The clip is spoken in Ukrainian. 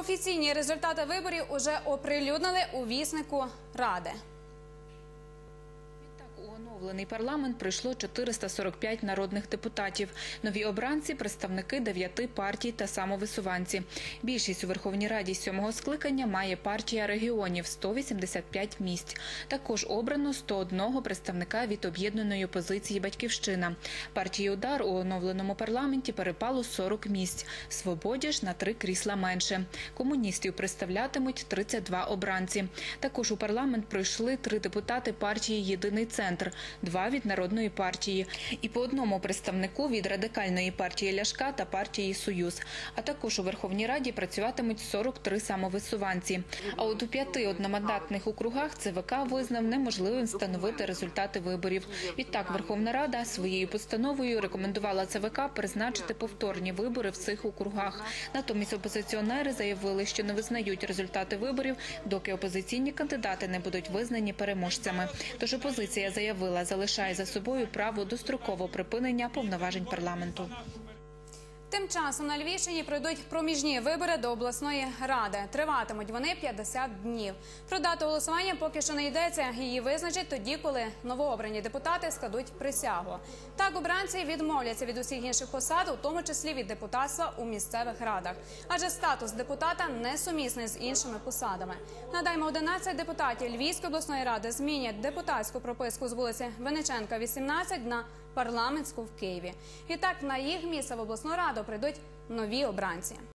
Офіційні результати виборів уже оприлюднили у віснику Ради. Оновлений парламент прийшло 445 народних депутатів. Нові обранці – представники дев'яти партій та самовисуванці. Більшість у Верховній Раді сьомого скликання має партія регіонів – 185 місць. Також обрано 101 представника від об'єднаної опозиції «Батьківщина». Партії «Удар» у оновленому парламенті перепало 40 місць. «Свободі» ж на три крісла менше. Комуністів представлятимуть 32 обранці. Також у парламент пройшли три депутати партії «Єдиний центр», два від Народної партії і по одному представнику від Радикальної партії Ляшка та партії «Союз». А також у Верховній Раді працюватимуть 43 самовисуванці. А от у п'яти одномандатних округах ЦВК визнав неможливим встановити результати виборів. Відтак Верховна Рада своєю постановою рекомендувала ЦВК призначити повторні вибори в цих округах. Натомість опозиціонери заявили, що не визнають результати виборів, доки опозиційні кандидати не будуть визнані переможцями. Тож опозиція заявила, залишає за собою право дострокового припинення повноважень парламенту. Тим часом на Львівщині пройдуть проміжні вибори до обласної ради. Триватимуть вони 50 днів. Про дату голосування поки що не йдеться. Її визначать тоді, коли новообрані депутати складуть присягу. Так обранці відмовляться від усіх інших посад, у тому числі від депутатства у місцевих радах. Адже статус депутата несумісний з іншими посадами. Надаємо 11 депутатів Львівської обласної ради змінять депутатську прописку з вулиці Вениченка, 18 на парламентську в Києві. І так на їх місце в обласну раду прийдуть нові обранці.